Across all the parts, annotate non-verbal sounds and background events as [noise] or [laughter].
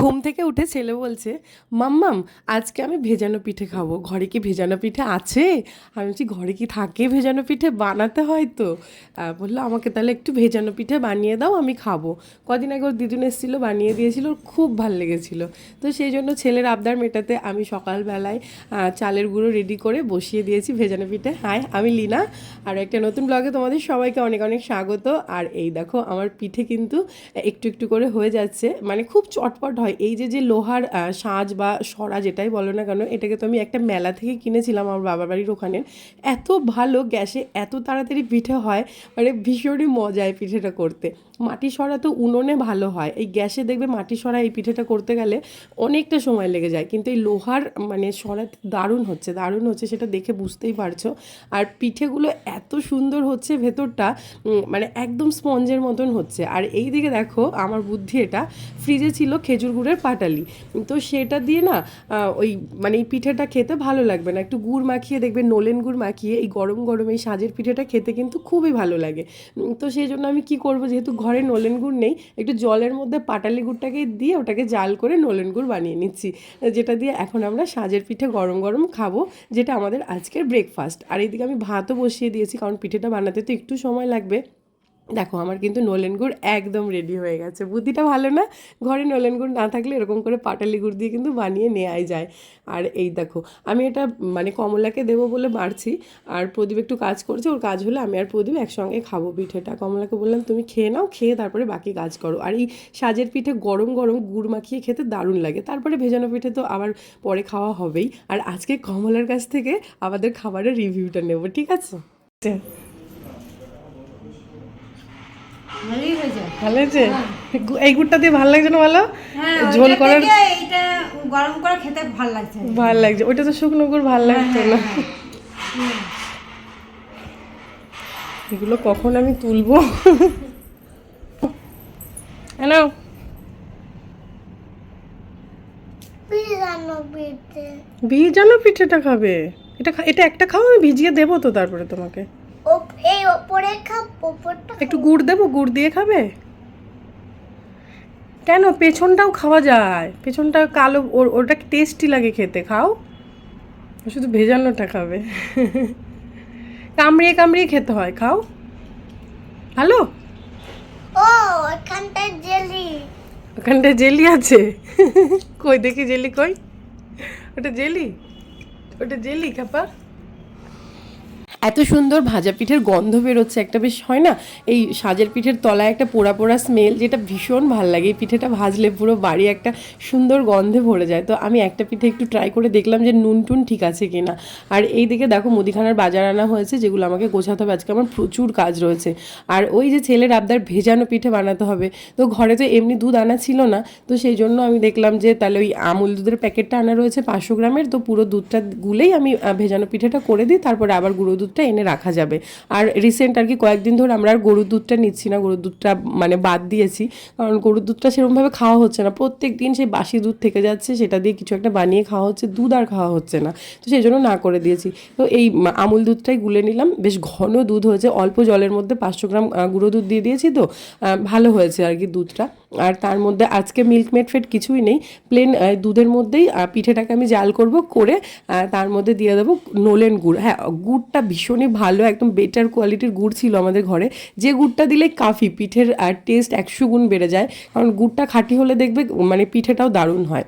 ঘুম থেকে উঠে ছেলে বলছে, মাম্মাম, আজকে আমি ভেজানো পিঠে খাব। ঘরে কি ভেজানো পিঠে আছে? আমি বলছি, ঘরে কি থাকে ভেজানো পিঠে? বানাতে হয় তো। বলল, আমাকে তাহলে একটু ভেজানো পিঠে বানিয়ে দাও, আমি খাব। কদিন আগে ওর দিদুন এসেছিল, বানিয়ে দিয়েছিল, ওর খুব ভালো লেগেছিলো। তো সেই জন্য ছেলের আবদার মেটাতে আমি সকালবেলায় চালের গুঁড়ো রেডি করে বসিয়ে দিয়েছি ভেজানো পিঠে। হাই, আমি লিনা। আর একটা নতুন ব্লগে তোমাদের সবাইকে অনেক অনেক স্বাগত। আর এই দেখো, আমার পিঠে কিন্তু একটু একটু করে হয়ে যাচ্ছে। মানে খুব চটপট হয় এই যে যে লোহার সাজ বা সরা যেটাই বলো না কেন, এটাকে তো আমি একটা মেলা থেকে কিনেছিলাম আমার বাবার বাড়ির ওখানে। এত ভালো গ্যাসে এত তাড়াতাড়ি পিঠে হয় মানে ভীষণই মজায় পিঠেটা করতে। মাটি সরা তো উনুনে ভালো হয়। এই গ্যাসে দেখবে মাটি সরা এই পিঠেটা করতে গেলে অনেকটা সময় লেগে যায়। কিন্তু এই লোহার মানে সরা দারুণ হচ্ছে। দারুণ হচ্ছে সেটা দেখে বুঝতেই পারছ। আর পিঠেগুলো এত সুন্দর হচ্ছে ভেতরটা মানে একদম স্পঞ্জের মতন হচ্ছে। আর এই দিকে দেখো আমার বুদ্ধি এটা, ফ্রিজে ছিল খেজুর গুড়ের পাটালি। তো সেটা দিয়ে না ওই মানে এই পিঠেটা খেতে ভালো লাগবে না। একটু গুড় মাখিয়ে দেখবে, নলেন গুড় মাখিয়ে এই গরম গরম এই সাজের পিঠেটা খেতে কিন্তু খুবই ভালো লাগে। তো সেই জন্য আমি কি করব? যেহেতু ঘরে নলেন গুড় নেই, একটু জলের মধ্যে পাটালি গুড়টাকে দিয়ে ওটাকে জাল করে নলেন গুড় বানিয়ে নিচ্ছি। যেটা দিয়ে এখন আমরা সাজের পিঠে গরম গরম খাব, যেটা আমাদের আজকের ব্রেকফাস্ট আর এইদিকে আমি ভাতও বসিয়ে দিয়েছি, কারণ পিঠেটা বানাতে তো একটু সময় লাগবে। দেখো, আমার কিন্তু নলেন গুড় একদম রেডি হয়ে গেছে। বুদ্ধিটা ভালো না, ঘরে নলেন গুড় না থাকলে এরকম করে পাটালি গুড় দিয়ে কিন্তু বানিয়ে নেওয়াই যায়। আর এই দেখো, আমি এটা মানে কমলাকে দেবো বলে বাড়ছি আর প্রদীপ একটু কাজ করছে, ওর কাজ হলে আমি আর প্রদীপ একসঙ্গে খাব পিঠেটা। কমলাকে বললাম, তুমি খেয়ে নাও, খেয়ে তারপরে বাকি কাজ করো। আর এই সাজের পিঠে গরম গরম গুড় মাখিয়ে খেতে দারুণ লাগে। তারপরে ভেজানো পিঠে তো আবার পরে খাওয়া হবেই। আর আজকে কমলার কাছ থেকে আমাদের খাবারের রিভিউটা নেব, ঠিক আছে? ভালোই হয়েছে। ভালো হয়েছে? এই গুড়টা দিয়ে ভালো লাগছে না ভালো? হ্যাঁ ঝোল করার গরম করে খেতে ভালো লাগছে। ভালো লাগছে। ওইটা তো শুকনো গুড় ভালো লাগছে না। এগুলো কখন আমি তুলবো? হ্যালো? ভিজানো পিঠেটা খাবে? এটা এটা একটা খাও আমি ভিজিয়ে দেবো তো তারপরে তোমাকে। ও এই ওপরে খাপ ওপরটা একটু গুড় দেবো? গুড় দিয়ে খাবে? কেন? পেছনটাও খাওয়া যায়। পেছনটা কালো ওর ওটা টেস্টি লাগে খেতে? খাও। শুধু ভেজানোটা খাবে। কামড়িয়ে কামড়িয়ে খেতে হয়। খাও। ভালো ও ওখানটায় জেলি। ওখানটা জেলি আছে? কই দেখি জেলি কই? ওটা জেলি? ওটা জেলি খাপা? এত সুন্দর ভাজা পিঠের গন্ধ বেরোচ্ছে একটা বেশ, হয় না? এই সাজের পিঠের তলায় একটা পোড়া পোড়া স্মেল যেটা ভীষণ ভালো লাগে। এই পিঠেটা ভাজলে পুরো বাড়ি একটা সুন্দর গন্ধে ভরে যায়। তো আমি একটা পিঠে একটু ট্রাই করে দেখলাম যে নুন টুন ঠিক আছে কিনা। আর এই দিকে দেখো মুদিখানার বাজার আনা হয়েছে, যেগুলো আমাকে গোছাতে হবে। আজকে আমার প্রচুর কাজ রয়েছে। আর ওই যে ছেলের আবদার, ভেজানো পিঠে বানাতে হবে। তো ঘরে তো এমনি দুধ আনা ছিল না। তো সেই জন্য আমি দেখলাম যে তাহলে ওই আমুল দুধের প্যাকেটটা আনা রয়েছে পাঁচশো গ্রামের। তো পুরো দুধটা গুলেই আমি ভেজানো পিঠেটা করে দিই। তারপরে আবার গুঁড়ো দুধটা এনে রাখা যাবে। আর রিসেন্ট আর কি কয়েকদিন ধরে আমরা আর গরুর দুধটা নিচ্ছি না, গরুর দুধটা মানে বাদ দিয়েছি। কারণ গরুর দুধটা সেরকমভাবে খাওয়া হচ্ছে না। প্রত্যেক দিন সেই বাসি দুধ থেকে যাচ্ছে, সেটা দিয়ে কিছু একটা বানিয়ে খাওয়া হচ্ছে, দুধ আর খাওয়া হচ্ছে না। তো সেই জন্য না করে দিয়েছি। তো এই আমুল দুধটাই গুলে নিলাম। বেশ ঘন দুধ হয়েছে, অল্প জলের মধ্যে পাঁচশো গ্রাম গুঁড়ো দুধ দিয়ে দিয়েছি তো। ভালো হয়েছে আর কি দুধটা। আর তার মধ্যে আজকে মিল্ক মেড ফেড কিছুই নেই। প্লেন দুধের মধ্যেই পিঠেটাকে আমি জাল করব, করে তার মধ্যে দিয়ে দেবো, নোলেন গুড়। হ্যাঁ গুড়টা ভীষণই ভালো, একদম বেটার কোয়ালিটির গুড় ছিল আমাদের ঘরে। যে গুড়টা দিলে কাফি, পিঠের টেস্ট একশো গুণ বেড়ে যায়। কারণ গুড়টা খাঁটি হলে দেখবে মানে পিঠেটাও দারুণ হয়।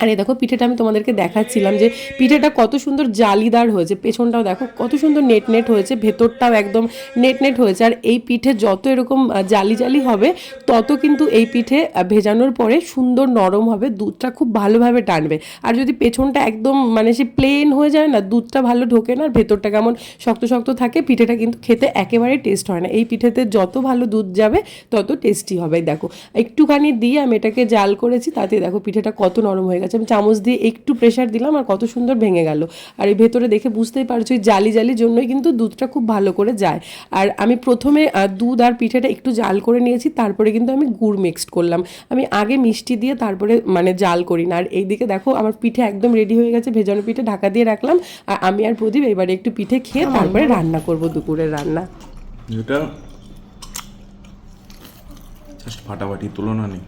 আর এই দেখো, পিঠেটা আমি তোমাদেরকে দেখাচ্ছিলাম যে পিঠেটা কত সুন্দর জালিদার হয়েছে। পেছনটাও দেখো, কত সুন্দর নেট নেট হয়েছে, ভেতরটাও একদম নেট নেট হয়েছে। আর এই পিঠে যত এরকম জালি জালি হবে, তত কিন্তু এই পিঠে ভেজানোর পরে সুন্দর নরম হবে, দুধটা খুব ভালোভাবে টানবে। আর যদি পেছনটা একদম মানে সে প্লেন হয়ে যায় না, দুধটা ভালো ঢোকে না, আর ভেতরটা কেমন শক্ত শক্ত থাকে, পিঠেটা কিন্তু খেতে একেবারে টেস্ট হয় না। এই পিঠেতে যত ভালো দুধ যাবে, তত টেস্টি হবে, দেখো। একটুখানি দিয়ে আমি এটাকে জাল করেছি, তাতে দেখো পিঠেটা কত নরম হয়ে গেছে। আমি চামচ দিয়ে একটু প্রেশার দিলাম আর কত সুন্দর ভেঙে গেল। আর এই ভেতরে দেখে বুঝতেই পারছ জালি জালি জন্যই কিন্তু দুধটা খুব ভালো করে যায়। আর আমি প্রথমে দুধ আর পিঠেটা একটু জাল করে নিয়েছি তারপরে কিন্তু আমি গুড় মিক্সড করলাম। আমি আগে মিষ্টি দিয়ে তারপরে মানে জাল করি না। আর এইদিকে দেখো আমার পিঠে একদম রেডি হয়ে গেছে ভেজানো পিঠে ঢাকা দিয়ে রাখলাম। আর আমি আর প্রদীপ এবারে একটু পিঠে খেয়ে তারপরে রান্না করব দুপুরের রান্না। এটা জাস্ট ফাটাফাটি তুলনা নেই।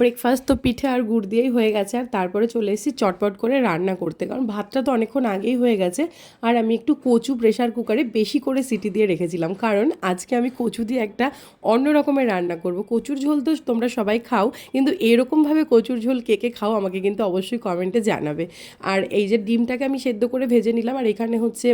ব্রেকফাস্ট তো পিঠে আর গুড় দিয়েই হয়ে গেছে, আর তারপরে চলে এসেছি চটপট করে রান্না করতে। কারণ ভাতটা তো অনেকক্ষণ আগেই হয়ে গেছে, আর আমি একটু কচু প্রেশার কুকারে বেশি করে সিটি দিয়ে রেখেছিলাম। কারণ আজকে আমি কচু দিয়ে একটা অন্য রকমের রান্না করব। কচুর ঝোল তো তোমরা সবাই খাও, কিন্তু এরকমভাবে কচুর ঝোল কে কে খাও আমাকে কিন্তু অবশ্যই কমেন্টে জানাবে। আর এই যে ডিমটাকে আমি সেদ্ধ করে ভেজে নিলাম, আর এখানে হচ্ছে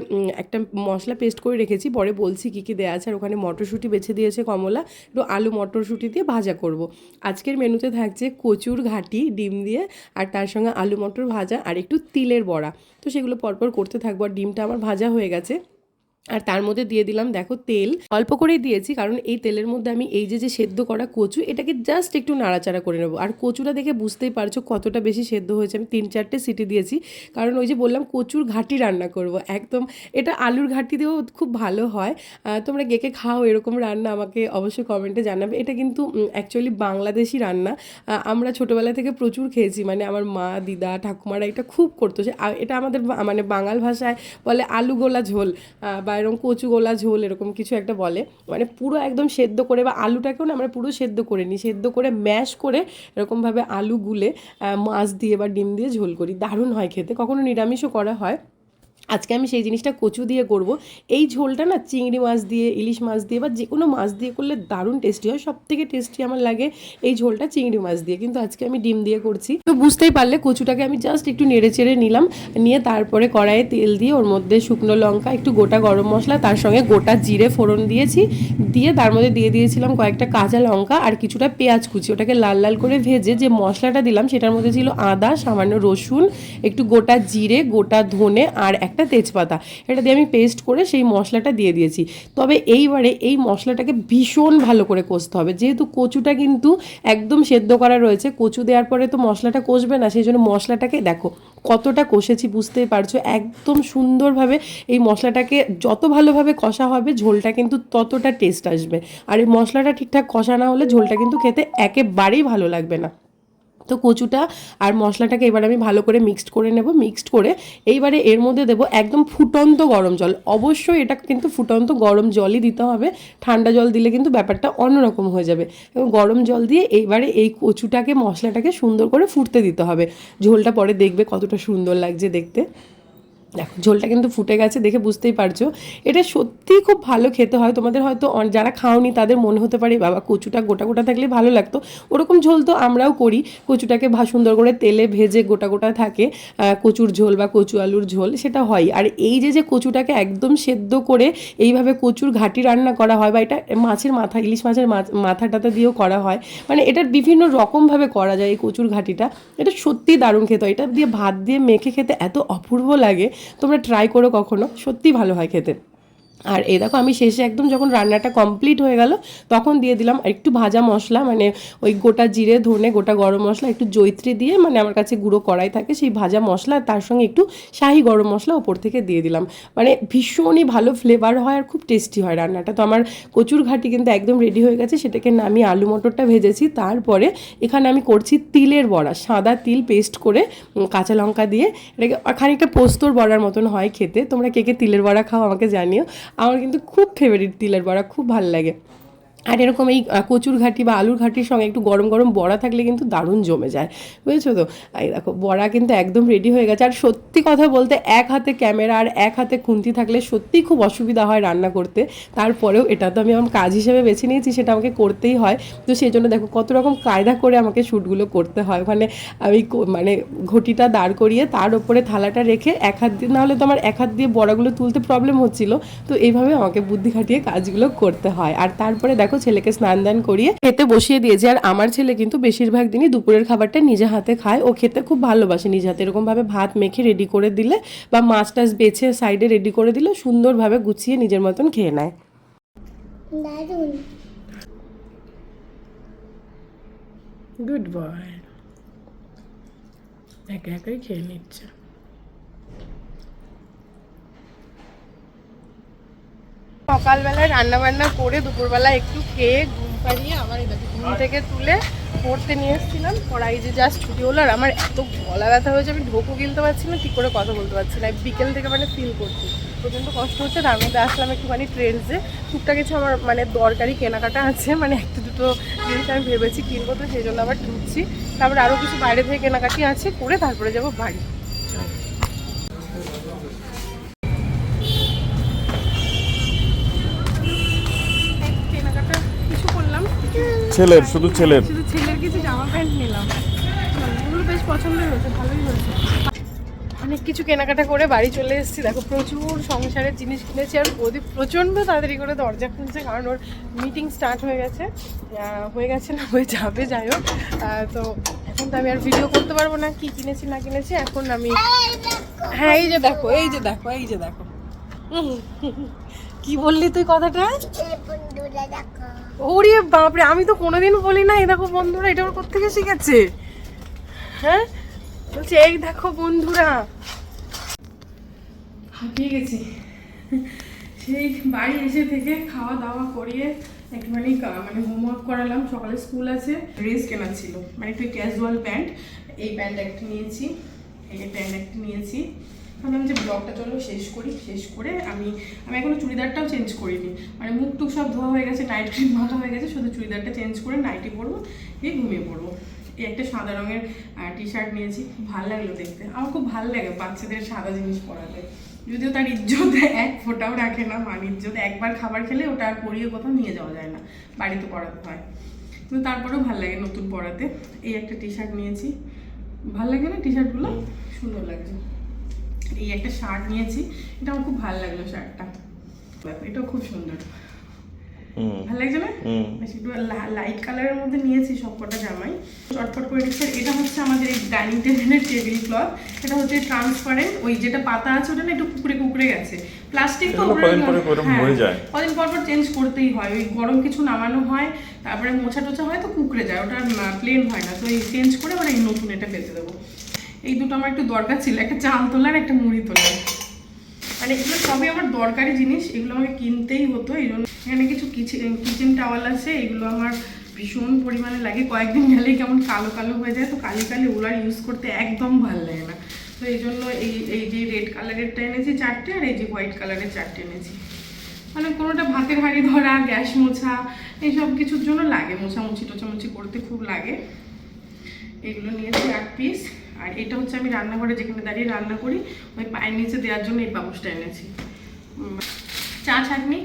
একটা মশলা পেস্ট করে রেখেছি। পরে বলছি কী কী দেওয়া আছে, আর ওখানে মটরশুঁটি বেছে দিয়েছে কমলা। একটু আলু মটরশুঁটি দিয়ে ভাজা করব। আজকের মেনুতে থাকছে কচুর ঘাটি, ডিম দিয়ে, আর তার সঙ্গে আলু মটর ভাজা আর একটু তিলের বড়া। তো সেগুলো পরপর করতে থাকব আর ডিমটা আমার ভাজা হয়ে গেছে। আর তার মধ্যে দিয়ে দিলাম, দেখো তেল। অল্প করেই দিয়েছি, কারণ এই তেলের মধ্যে আমি এই যে যে সেদ্ধ করা কচু, এটাকে জাস্ট একটু নাড়াচাড়া করে নেব। আর কচুটা দেখে বুঝতেই পারছ কতটা বেশি সেদ্ধ হয়েছে। আমি তিন চারটে সিটি দিয়েছি, কারণ ওই যে বললাম কচুর ঘাটি রান্না করব। একদম, এটা আলুর ঘাটি দিয়েও খুব ভালো হয়। তোমরা গেকে খাও এরকম রান্না আমাকে অবশ্যই কমেন্টে জানাবে। এটা কিন্তু অ্যাকচুয়ালি বাংলাদেশি রান্না। আমরা ছোটোবেলা থেকে প্রচুর খেয়েছি। মানে আমার মা, দিদা, ঠাকুমারা এটা খুব করতো। এটা আমাদের মানে বাঙাল ভাষায় বলে আলু গোলা ঝোল। বা এরকম কচু গোলা, ঝোল এরকম কিছু একটা বলে। মানে পুরো একদম সেদ্ধ করে বা আলুটাকেও না আমরা পুরো সেদ্ধ করে নিই। সেদ্ধ করে ম্যাশ করে এরকমভাবে আলু গুলে মাছ দিয়ে বা ডিম দিয়ে ঝোল করি। দারুণ হয় খেতে। কখনো নিরামিষও করা হয়। আজকে আমি সেই জিনিসটা কচু দিয়ে করব। এই ঝোলটা না চিংড়ি মাছ দিয়ে, ইলিশ মাছ দিয়ে বা যে কোনো মাছ দিয়ে করলে দারুণ টেস্টি হয়। সব থেকে টেস্টি আমার লাগে এই ঝোলটা চিংড়ি মাছ দিয়ে। কিন্তু আজকে আমি ডিম দিয়ে করছি। তো বুঝতেই পারলে কচুটাকে আমি জাস্ট একটু নেড়ে চেড়ে নিলাম। নিয়ে তারপরে কড়াইয়ে তেল দিয়ে ওর মধ্যে শুকনো লঙ্কা, একটু গোটা গরম মশলা, তার সঙ্গে গোটা জিরে ফোড়ন দিয়েছি। দিয়ে তার মধ্যে দিয়ে দিয়েছিলাম কয়েকটা কাঁচা লঙ্কা আর কিছুটা পেঁয়াজ কুচি। ওটাকে লাল লাল করে ভেজে যে মশলাটা দিলাম সেটার মধ্যে ছিল আদা, সামান্য রসুন, একটু গোটা জিরে, গোটা ধনে আর একটা তেজপাতা। এটা দিয়ে আমি পেস্ট করে সেই মশলাটা দিয়ে দিয়েছি। তবে এইবারে এই মশলাটাকে ভীষণ ভালো করে কষতে হবে। যেহেতু কচুটা কিন্তু একদম সেদ্ধ করা রয়েছে, কচু দেওয়ার পরে তো মশলাটা কষবে না, সেই জন্য মশলাটাকে দেখো কতটা কষেছি বুঝতেই পারছ, একদম সুন্দরভাবে এই মশলাটাকে যত ভালোভাবে কষা হবে, ঝোলটা কিন্তু ততটা টেস্ট আসবে। আর এই মশলাটা ঠিকঠাক কষা না হলে ঝোলটা কিন্তু খেতে একেবারেই ভালো লাগবে না। তো কচুটা আর মশলাটাকে এবার আমি ভালো করে মিক্সড করে নেব। মিক্সড করে এইবারে এর মধ্যে দেব একদম ফুটন্ত গরম জল। অবশ্যই এটা কিন্তু ফুটন্ত গরম জলই দিতে হবে। ঠান্ডা জল দিলে কিন্তু ব্যাপারটা অন্যরকম হয়ে যাবে। এবং গরম জল দিয়ে এইবারে এই কচুটাকে, মশলাটাকে সুন্দর করে ফুটতে দিতে হবে। ঝোলটা পরে দেখবে কতটা সুন্দর লাগছে দেখতে। দেখো, ঝোলটা কিন্তু ফুটে গেছে, দেখে বুঝতেই পারছ। এটা সত্যিই খুব ভালো খেতে হয়। তোমাদের হয়তো যারা খাওনি, তাদের মনে হতে পারে, বাবা, কচুটা গোটা গোটা থাকলে ভালো লাগতো। ওরকম ঝোল তো আমরাও করি। কচুটাকে ভা সুন্দর করে তেলে ভেজে গোটা গোটা থাকে কচুর ঝোল বা কচু আলুর ঝোল, সেটা হয়। আর এই যে যে কচুটাকে একদম সেদ্ধ করে এইভাবে কচুর ঘাটি রান্না করা হয়, বা এটা মাছের মাথা, ইলিশ মাছের মাথ- মাথাটাতে দিয়েও করা হয় মানে এটার বিভিন্ন রকমভাবে করা যায় এই কচুর ঘাটিটা। এটা সত্যি দারুণ খেতে হয়। এটা দিয়ে ভাত দিয়ে মেখে খেতে এত অপূর্ব লাগে। তোমরা ট্রাই করো কখনো সত্যি ভালো হয় খেতে। আর এই দেখো, আমি শেষে একদম যখন রান্নাটা কমপ্লিট হয়ে গেল, তখন দিয়ে দিলাম একটু ভাজা মশলা মানে ওই গোটা জিরে, ধনে, গোটা গরম মশলা, একটু জৈত্রী দিয়ে মানে আমার কাছে গুঁড়ো কড়াই থাকে, সেই ভাজা মশলা, তার সঙ্গে একটু শাহি গরম মশলা ওপর থেকে দিয়ে দিলাম। মানে ভীষণই ভালো ফ্লেভার হয় আর খুব টেস্টি হয় রান্নাটা। তো আমার কচুর ঘাটি কিন্তু একদম রেডি হয়ে গেছে, সেটাকে নামিয়ে আলু মটরটা ভেজেছি। তারপরে এখানে আমি করছি তিলের বড়া, সাদা তিল পেস্ট করে কাঁচা লঙ্কা দিয়ে, এটাকে খানিকটা পোস্তর বড়ার মতন হয় খেতে। তোমরা কে কে তিলের বড়া খাও আমাকে জানিও। আমার কিন্তু খুব ফেভারিট তিলের বড়া খুব ভালো লাগে। আর এরকম এই কচুর ঘাটি বা আলুর ঘাটির সঙ্গে একটু গরম গরম বড়া থাকলে কিন্তু দারুণ জমে যায়। বুঝেছ তো? এই দেখো, বড়া কিন্তু একদম রেডি হয়ে গেছে। আর সত্যি কথা বলতে, এক হাতে ক্যামেরা আর এক হাতে খুন্তি থাকলে সত্যিই খুব অসুবিধা হয় রান্না করতে। তারপরেও এটা তো আমি আমার কাজ হিসেবে বেছে নিয়েছি, সেটা আমাকে করতেই হয়। তো সেই জন্য দেখো, কত রকম কায়দা করে আমাকে শ্যুটগুলো করতে হয়। ওখানে আমি মানে ঘটিটা দাঁড় করিয়ে তার উপরে থালাটা রেখে এক হাত দিয়ে, নাহলে তো আমার এক হাত দিয়ে বড়াগুলো তুলতে প্রবলেম হচ্ছিল। তো এইভাবে আমাকে বুদ্ধি খাটিয়ে কাজগুলো করতে হয়। আর তারপরে দেখো ছেলেকে স্নান দান করিয়ে খেতে বসিয়ে দিয়েছি। আর আমার ছেলে কিন্তু বেশিরভাগ দিনই দুপুরের খাবারটা নিজে হাতে খায়। ও খেতে খুব ভালোবাসে নিজে হাতে। এরকমভাবে ভাত মেখে রেডি করে দিলে বা মাছ টাছ বেছে সাইডে রেডি করে দিলে সুন্দরভাবে গুছিয়ে নিজের মতন খেয়ে নেয়। দারুণ। গুড বয় একা একাই খেয়ে নিচ্ছে। সকালবেলায় রান্না বান্না করে দুপুরবেলা একটু খেয়ে ঘুম পাড়িয়ে আমার দেখো ঘুম থেকে তুলে পড়তে নিয়ে এসেছিলাম। পড়াই যে জাস্ট ছুটি হলো আর আমার এত গলা ব্যথা হয়েছে, আমি ঢোকও গিলতে পারছি না ঠিক করে কথা বলতে পারছি না। বিকেল থেকে মানে ফিল করছি, প্রচণ্ড কষ্ট হচ্ছে তার মধ্যে আসলাম একটুখানি ট্রেন্ডসে টুকটাক কিছু আমার মানে দরকারি কেনাকাটা আছে মানে একটা দুটো জিনিস আমি ভেবেছি কিনবো, তো সেই জন্য আবার ঢুকছি। তারপরে আরও কিছু বাইরে থেকে কেনাকাটি আছে, করে তারপরে যাব বাড়ি। ছেলের শুধু ছেলের। শুধু ছেলের কিছু জামা প্যান্ট নিলাম। ওগুলো বেশ পছন্দই হয়েছে ভালোই হয়েছে। অনেক কিছু কেনাকাটা করে বাড়ি চলে এসেছি। দেখো প্রচুর সংসারের জিনিস কিনেছি আর প্রদীপ প্রচণ্ড তাড়াতাড়ি করে দরজা খুলছে কারণ ওর মিটিং স্টার্ট হয়ে গেছে। হয়ে গেছে না হয়ে যাবে যাই হোক। তো এখন তো আমি আর ভিডিও করতে পারব না কি কিনেছি না কিনেছি। এখন আমি হ্যাঁ এই যে দেখো এই যে দেখো এই যে দেখো। কি বললি তুই কথাটা? দেখো ওরে বাপরে, আমি তো কোনোদিন বলি না, এই দেখো বন্ধুরা, এটা ওর কোথেকে শিখেছে? হ্যাঁ? বলছে, এই দেখো বন্ধুরা। হাঁপিয়ে গেছি। সেই বাড়ি এসে থেকে খাওয়া দাওয়া করিয়ে একটুখানি মানে হোমওয়ার্ক করালাম। সকালে স্কুল আছে ড্রেস কেনা ছিল। মানে একটু ক্যাজুয়াল প্যান্ট এই প্যান্ট একটা নিয়েছি, এই প্যান্ট একটা নিয়েছি। ভাবলাম যে ব্লগটা চলো, শেষ করি, শেষ করে আমি আমি এখনও চুড়িদারটাও চেঞ্জ করিনি। মানে মুখ টুক সব ধোয়া হয়ে গেছে নাইট ক্রিম মাখা হয়ে গেছে, শুধু চুড়িদারটা চেঞ্জ করে নাইটি পরবো এই ঘুমিয়ে পড়ব এই একটা সাদা রঙের টি শার্ট নিয়েছি, ভালো লাগল দেখতে। আমার খুব ভালো লাগে বাচ্চাদের সাদা জিনিস পরাতে। যদিও তার ইজ্জত এক ফোটাও রাখে না, মান ইজ্জত, একবার খাবার খেলে ওটা আর পরিয়ে কোথাও নিয়ে যাওয়া যায় না, বাড়িতে পরাতে হয়। কিন্তু তারপরেও ভালো লাগে নতুন পরাতে। এই একটা টি শার্ট নিয়েছি। ভালো লাগে না টি শার্টগুলো সুন্দর লাগছে। এই একটা শার্ট নিয়েছি। এটা আমার খুব ভালো লাগল শার্টটা এটাও খুব সুন্দর। ভালো লাগছে না? একটু লাইট কালারের মধ্যে নিয়েছি সবকটা জামাই। চটপট করে দিচ্ছে। এটা হচ্ছে আমাদের এই ডাইনিং টেবিলের টেবিল ক্লথ এটা হচ্ছে ট্রান্সপারেন্ট ওই যেটা পাতা আছে ওটা না একটু কুকড়ে কুকড়ে গেছে। প্লাস্টিক তো কদিন হ্যাঁ, কদিন পর পর চেঞ্জ করতেই হয়। ওই গরম কিছু নামানো হয় তারপরে মোছা টোছা হয় তো কুকড়ে যায়। ওটা প্লেন হয় না। তো এই চেঞ্জ করে আবার এই নতুন এটা পেতে দেবো। এই দুটো আমার একটু দরকার ছিল, একটা চাল তোলার একটা মুড়ি তোলার। মানে এগুলো সবই আমার দরকারি জিনিস, এগুলো আমাকে কিনতেই হতো, এই জন্য এখানে কিছু কিচেন কিচেন টাওয়াল আছে, এগুলো আমার ভীষণ পরিমাণে লাগে। কয়েকদিন গেলেই কেমন কালো কালো হয়ে যায়, তো কালি কালি ওগুলো ইউজ করতে একদম ভালো লাগে না। তো এই জন্য এই এই যে রেড কালারেরটা এনেছি চারটে, আর এই যে হোয়াইট কালারের চারটে এনেছি। মানে কোনোটা ভাতের হাঁড়ি ধরা, গ্যাস মোছা, এইসব কিছুর জন্য লাগে মোছামুছি টোছামুছি করতে খুব লাগে। এগুলো নিয়েছি আট পিস আর এটা হচ্ছে আমি রান্নাঘরে যেখানে দাঁড়িয়ে রান্না করি ওই পায়ের নিচে দেওয়ার জন্য এই পাপোশটা এনেছি। চা ছাঁকনি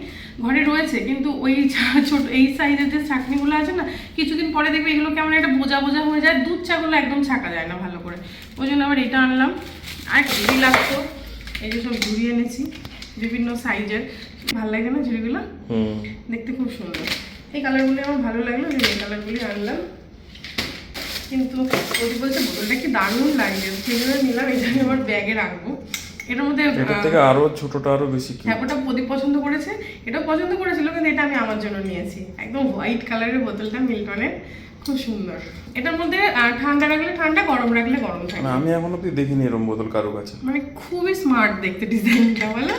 ঘরে রয়েছে কিন্তু ওই চা ছোট এই সাইজের যে ছাঁকনিগুলো আছে না কিছুদিন পরে দেখবে এগুলো কেমন একটা বোঝা বোঝা হয়ে যায় দুধ চাগুলো একদম ছাকা যায় না ভালো করে। ওই জন্য আবার এটা আনলাম। আর ঝুড়ি লাগতো এই যে সব ঝুড়ি এনেছি বিভিন্ন সাইজের। ভালো লাগে না ঝুড়িগুলো দেখতে খুব সুন্দর। এই কালারগুলি আমার ভালো লাগল যে এই কালারগুলি আনলাম। কিন্তু ওই বলছে বোতলটা কি দারুণ লাগছে সেই জন্য নিলাম এটা আমি আমার ব্যাগে রাখব। এটার মধ্যে আহ, থেকে আরও ছোটটা আরও বেশি কি হ্যাঁ ওটা প্রদীপ পছন্দ করেছে। এটাও পছন্দ করেছিল কিন্তু এটা আমি আমার জন্য নিয়েছি। একদম হোয়াইট কালারের বোতলটা মিল্টনের খুব সুন্দর। এটার মধ্যে ঠান্ডা রাখলে ঠান্ডা গরম রাখলে গরম থাকে। না আমি এখন অব্দি দেখিনি এরম বোতল কারও কাছে। মানে খুবই স্মার্ট দেখতে ডিজাইনটা বলো।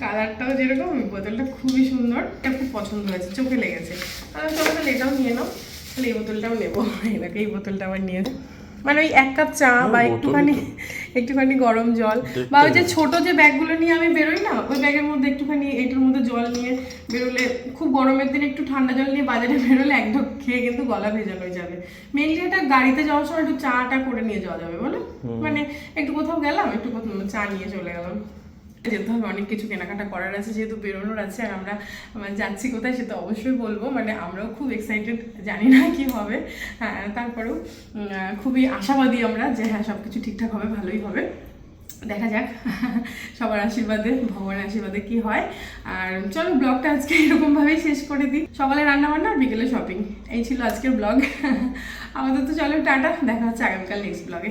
কালারটাও যেরকম বোতলটা খুবই সুন্দর। এটা খুব পছন্দ হয়েছে চোখে লেগেছে। তাহলে চলো তাহলে এটাও নিয়ে নাও। তাহলে এই বোতলটাও নেব। দেখো এই বোতলটা আবার নিয়ে মানে ওই এক কাপ চা বা একটুখানি একটুখানি গরম জল। বা ওই যে ছোট যে ব্যাগগুলো নিয়ে আমি বেরোই না ওই ব্যাগের মধ্যে একটুখানি এটার মধ্যে জল নিয়ে বেরোলে খুব গরমের দিনে একটু ঠান্ডা জল নিয়ে বাজারে বেরোলে এক ঢোক খেয়ে কিন্তু গলা ভেজানো হয়ে যাবে। মেনলি এটা গাড়িতে যাওয়ার সময় একটু চাটা করে নিয়ে যাওয়া যাবে বলো? মানে একটু কোথাও গেলাম একটু কোথাও চা নিয়ে চলে গেলাম। যেতে হবে অনেক কিছু কেনাকাটা করার আছে, যেহেতু বেরোনোর আছে আর আমরা যাচ্ছি কোথায় সেটা অবশ্যই বলব। মানে আমরাও খুব এক্সাইটেড জানি না কি হবে। হ্যাঁ তারপরেও খুবই আশাবাদী আমরা যে হ্যাঁ সব কিছু ঠিকঠাক হবে, ভালোই হবে। দেখা যাক [laughs] সবার আশীর্বাদে, ভগবানের আশীর্বাদে কি হয়। আর চলো, ব্লগটা আজকে [laughs] এরকমভাবেই শেষ করে দিই। সকালে রান্না বান্না আর বিকেলে শপিং এই ছিল আজকের ব্লগ। [laughs] আমাদের তো চলো, টাটা, দেখা হচ্ছে আগামীকাল নেক্সট ব্লগে